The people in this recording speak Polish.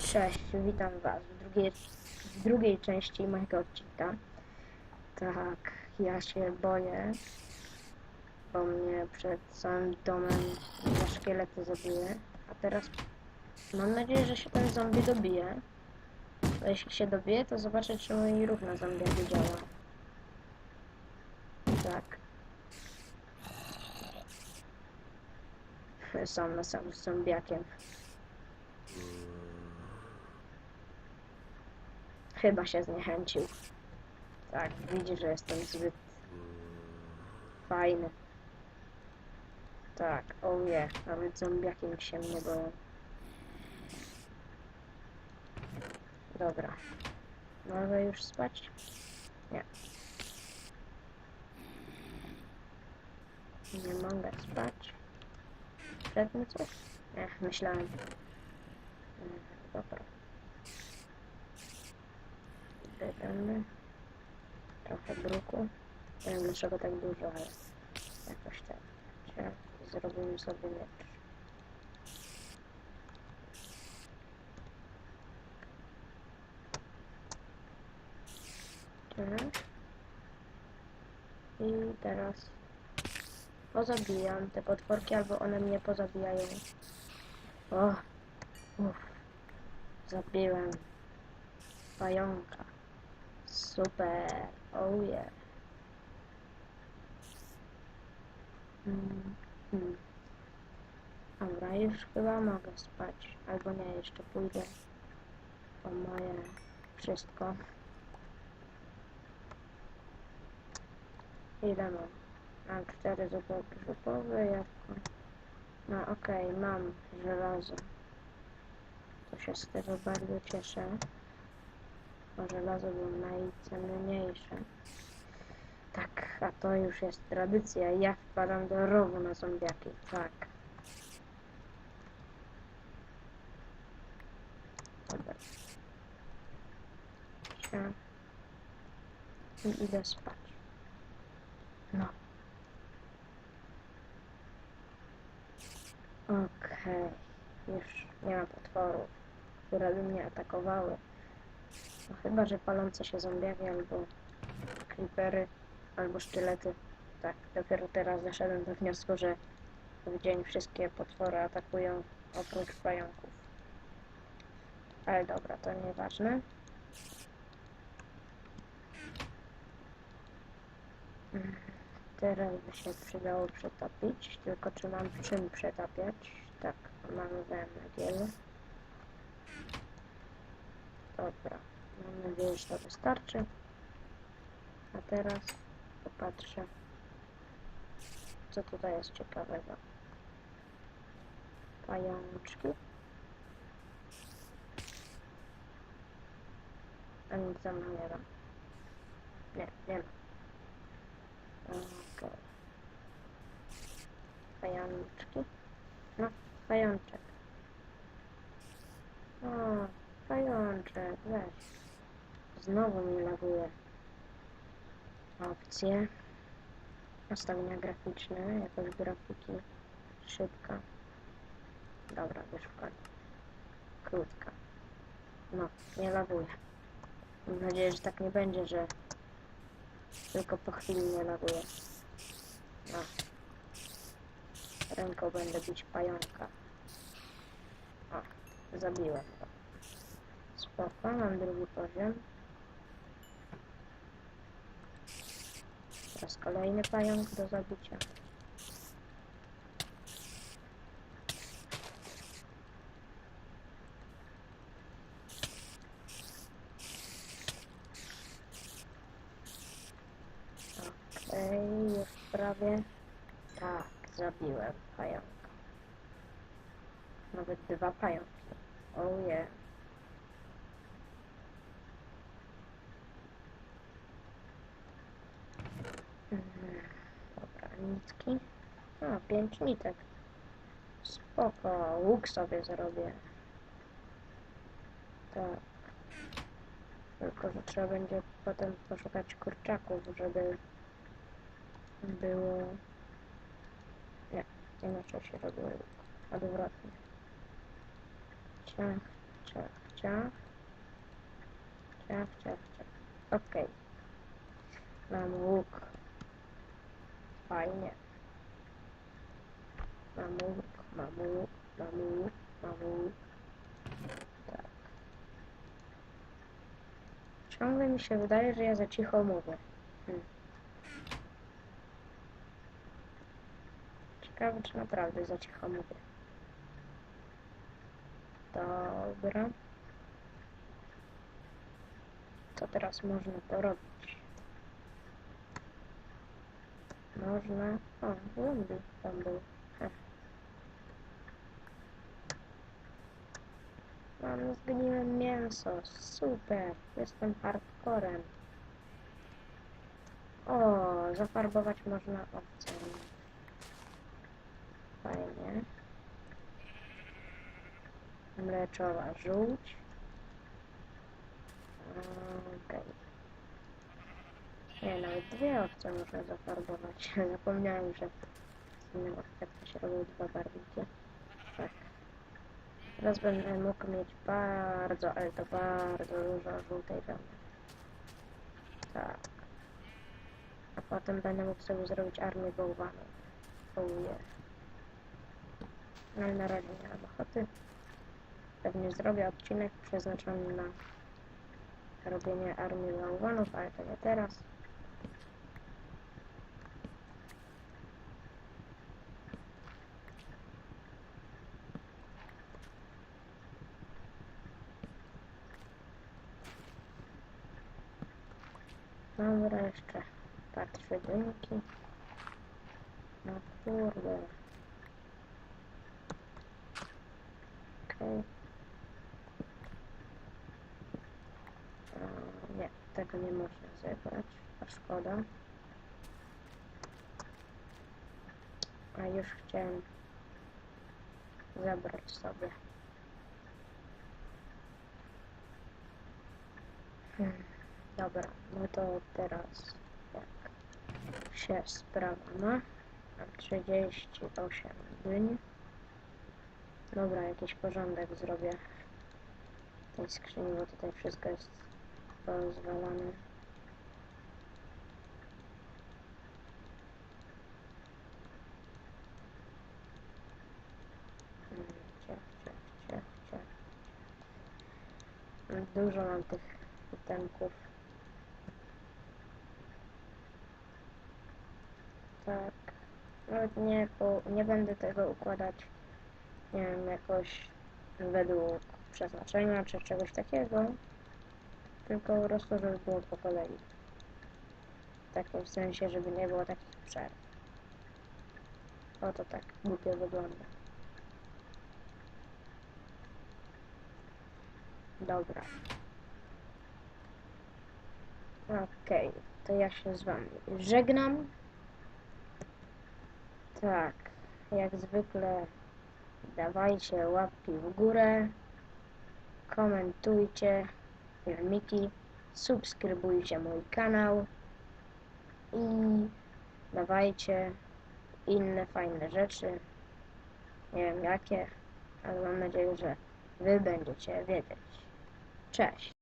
Cześć, witam Was w drugiej, w drugiej części mojego odcinka. Tak, ja się boję, bo mnie przed całym domem za szkielety zabije. A teraz mam nadzieję, że się ten zombie dobije. Bo jeśli się dobije, to zobaczę, czy mój ruch na zombiaki działa. Tak. Sam na sam z zombiakiem. Chyba się zniechęcił. Tak, widzi, że jestem zbyt fajny. Tak, o nie, nawet zombiakiem się mnie boją. Dobra. Mogę już spać? Nie. Nie mogę spać. Przed mi coś? Nie, myślałem. Dobra. Bierzemy trochę bruku. Nie wiem dlaczego tak dużo, ale jakoś tak. Zrobimy sobie miecz. Tak. I teraz pozabijam te potworki, albo one mnie pozabijają. O, uff, zabiłem pająka. Super, oh yeah. Mm, mm. Dobra, już chyba mogę spać. Albo nie, jeszcze pójdę po moje wszystko. Ile mam? Mam cztery zupo- zupowe jabłko. No okej, mam żelazo. To się z tego bardzo cieszę. Bo żelazo było najcenniejsze. Tak, a to już jest tradycja. Ja wpadam do rowu na zombiaki. Tak. Dobra. I idę spać. No. Okej. Już nie ma potworów, które by mnie atakowały. No chyba, że palące się zombiaki albo creepery, albo sztylety. Tak, dopiero teraz doszedłem do wniosku, że w dzień wszystkie potwory atakują oprócz pająków. Ale dobra, to nieważne. Teraz by się przydało przetopić, tylko czy mam czym przetapiać? Tak, mamy węgiel. Dobra, mam nadzieję, że to wystarczy. A teraz popatrzę, co tutaj jest ciekawego. Pajączki. A nic za mną nie ma. Nie, nie ma. Okej. Pajączki. No, pajączek. O, pajączek, weź. Znowu mi laguje. Opcje. Ustawienia graficzne, jakoś grafiki. Szybka. Dobra, wyszukam. Krótka. No, nie laguje. Mam nadzieję, że tak nie będzie, że tylko po chwili nie laguje. No. Ręką będę bić pająka. O, zabiłem go. Spoko, mam drugi poziom. Teraz kolejny pająk do zabicia. Okej, już prawie. Tak, zabiłem pająka. Nawet dwa pająki. Oh yeah. Mhm, Dobra, nitki. A, pięć nitek. Spoko, łuk sobie zrobię. Tak. Tylko, że trzeba będzie potem poszukać kurczaków, żeby było... Nie, inaczej się robiło łuk. Odwrotnie. Ciach, ciach, ciach. Ciach, ciach, ciach. Okej. Mam łuk. Fajnie. Mam łuk, mam łuk, mam łuk, mam łuk. Tak. Ciągle mi się wydaje, że ja za cicho mówię. Hmm. Ciekawe, czy naprawdę za cicho mówię. Dobra. Co teraz można porobić? Można... O, zombie tam był. Mam zgniłe mięso. Super. Jestem hardcorem. O, zafarbować można owce. Fajnie. Mleczowa żółć. Okej. Nie, nawet dwie owce można zafarbować. Zapomniałem, że innym aspekcie się robią dwa barwniki. Tak. Teraz będę mógł mieć bardzo, ale to bardzo dużo żółtej wełny. Tak. A potem będę mógł sobie zrobić armię bałwanów. Yeah. No ale na razie nie mam ochoty. Pewnie zrobię odcinek przeznaczony na robienie armii bałwanów, ale to nie teraz. Dobra, jeszcze patrzę wyniki. No kurde. Okej. A, Nie, tego nie można zebrać, a szkoda. A już chciałem zabrać sobie. Hmm, dobra, no to teraz jak się sprawa ma. Mam 38 dni. Dobra, jakiś porządek zrobię w tej skrzyni, bo tutaj wszystko jest pozwalane. Dużo mam tych itemków. Tak. Nawet nie, po, nie będę tego układać, nie wiem, jakoś według przeznaczenia czy czegoś takiego. Tylko po prostu, żeby było po kolei. W takim sensie, żeby nie było takich przerw. Oto tak głupio wygląda. Dobra. Okej, to ja się z wami żegnam. Tak, jak zwykle dawajcie łapki w górę, komentujcie filmiki, subskrybujcie mój kanał i dawajcie inne fajne rzeczy. Nie wiem jakie, ale mam nadzieję, że wy będziecie wiedzieć. Cześć!